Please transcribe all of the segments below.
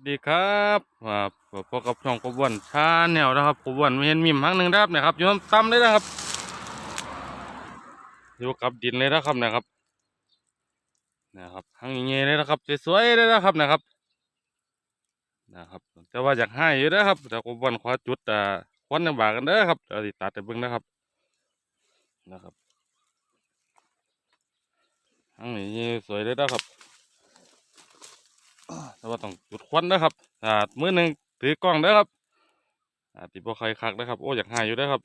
สดีครับครับพบกับช่องกบวนชาแนวนะครับกบวนไม่เห็นมิมครั้งหนึ่งนะครับเนี่ยครับอยู่ต่ำๆเลยนะครับอยู่กับดินเลยนะครับนะครับนะครับทั้งเงี้ยเลยนะครับสวยๆเลยนะครับนะครับ นะครับ แต่ว่าอยากให้อยู่นะครับแต่กบวนขอจุดอ่าควันน้ำบากกันเด้อครับเดี๋ยวติตัดไปเบิ่งนะครับ นะครับทั้งนี้สวยเลยนะครับ แต่ว่าต้องจุด ควันนะครับอ่ามือหนึ่งถือกล้องเด้อครับอ่าติดบ่ใครคักนะครับ โอ้อยากหายอยู่เด้อครับ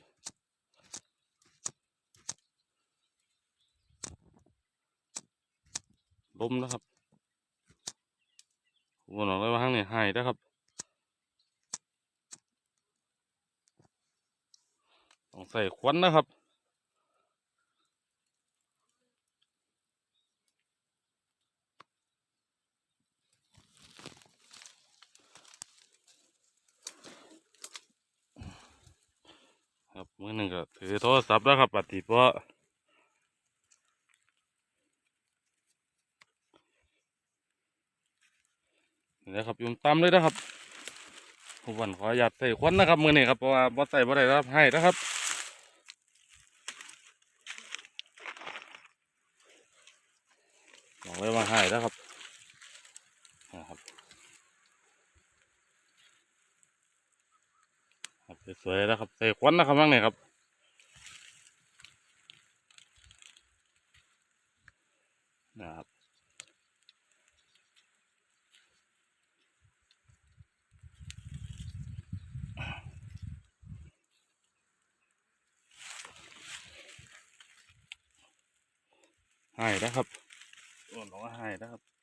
ลมนะครับวนออกเลยว่าข้างนี้หายเด้อครับต้องใส่ควันนะครับ ครับมือหนึ่งก็ถือโทรศัพท์แล้วครับปฏิเพราะนี่ครับอยุ่มตามเลยนะครับผมวันขออยาตใส่ควันนะครับมือนี้ครับเพราะว่าบ่ใส่บ่ได้นะครับให้นะครับบอกไว้ว่าให้นะครับครับ สวยๆนะครับใส่ควันนะครับบ้างเนี่ยครับนะครับให้นะครับโอ้น้องให้นะครับ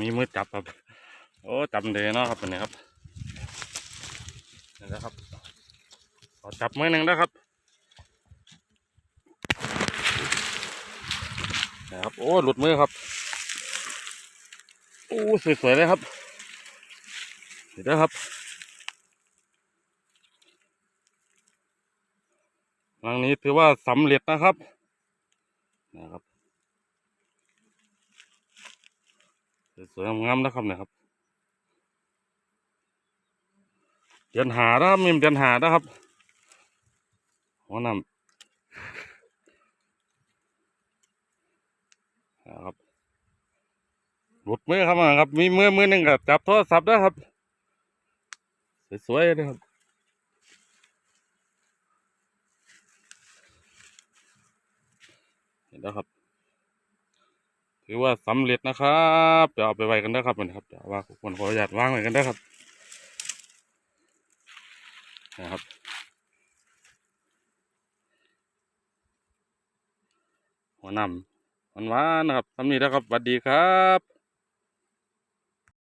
มีมือจับครับ โอ้จำเดเนาะครับนี้ครับนี่นะครับขอจับมือหนึ่งนะครับนะครับ โอ้หลุดมือครับ โอ้สวยๆเลยครับเดี๋ยวนะครับครั้งนี้ถือว่าสำเร็จนะครับนะครับ สวยงามนะครับเนะครับเดือนหานะครับมีเดือนหานะครับหัวน้ำนะครับหลุดมือครับนะครับ มีมือมือหนึ่งกับจับโทรศัพท์นะครับ สวยๆนะครับเห็นแล้วครับ ถือว่าสำเร็จนะครับจะเอาไปไว้กันได้ครับมันครับจะว่าคนขออนุญาตวางไว้กันได้ครับนะครับหัวหนำหวานๆนะครับสำนี้นะครับสวัสดีครับ